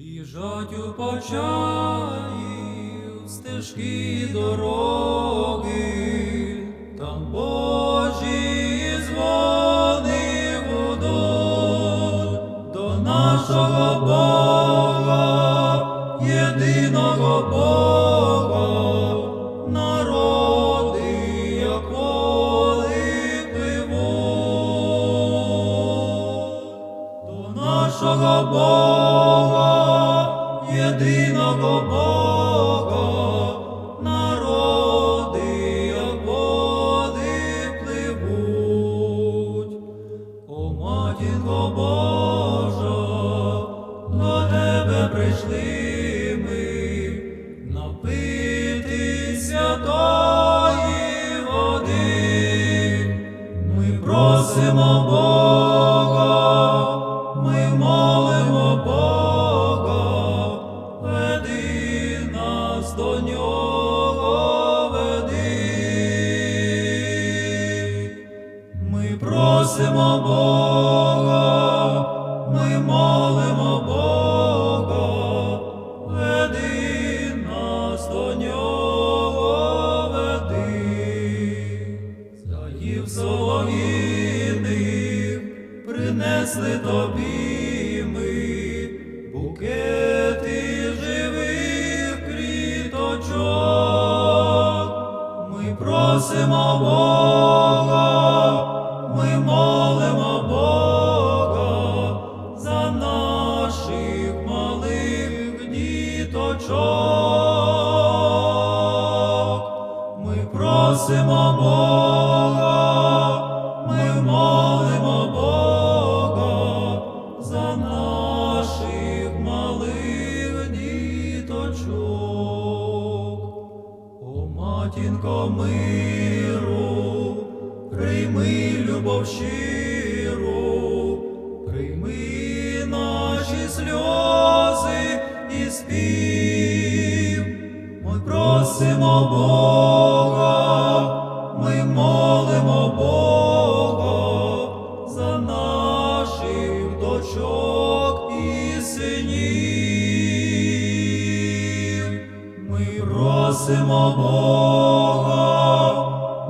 Біжать у почаїв стежки дороги, там Божі дзвони гудуть до нашого Бога, єдиного Бога, народи, як воли пливуть. До нашого Бога, єдиного Бога, народи, води пливуть. О, матінко Божа, до тебе прийшли ми напитися тої води. Ми просимо Бога, просимо Бога, ми молимо Бога, веди нас до нього, веди. Заїв солов'їних принесли тобі ми букети живих квіточок. Ми просимо Бога, просимо Бога, ми молимо Бога за наших малих діточок. О, матінко миру, прийми любов щиру, прийми наші сльози і спів. Ми просимо Бога, дочок і синів. Ми просимо Бога,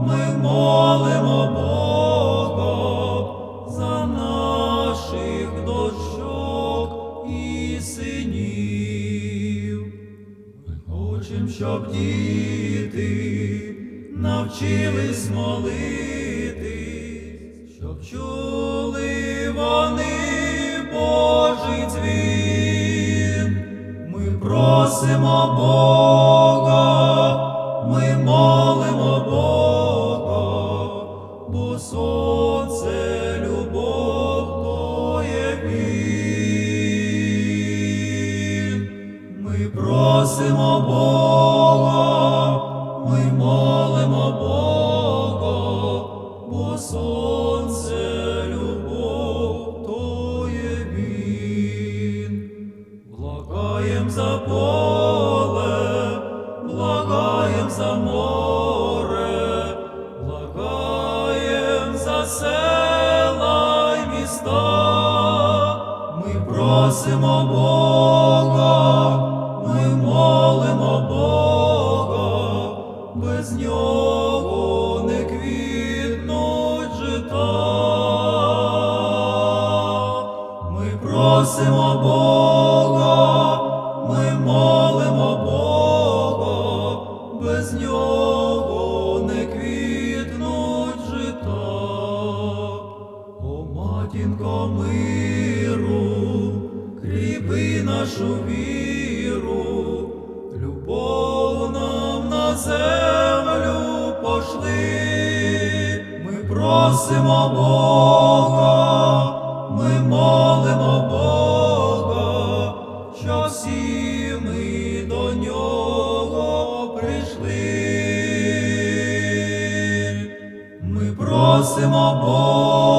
ми молимо Бога за наших дочок і синів. Ми хочем, щоб діти навчились молитись, просимо Бога, ми молимо Бога, бо сонце любов то є він. Ми просимо Бога, Благаєм за поле, благаєм за море, благаєм за села й міста. Ми просимо Бога, ми молимо Бога, без нього просимо Бога, ми молимо Бога, без нього не квітнуть жита. О, матінко миру, кріпи нашу віру, любов нам на землю пошли. Ми просимо Бога, просимо Бога.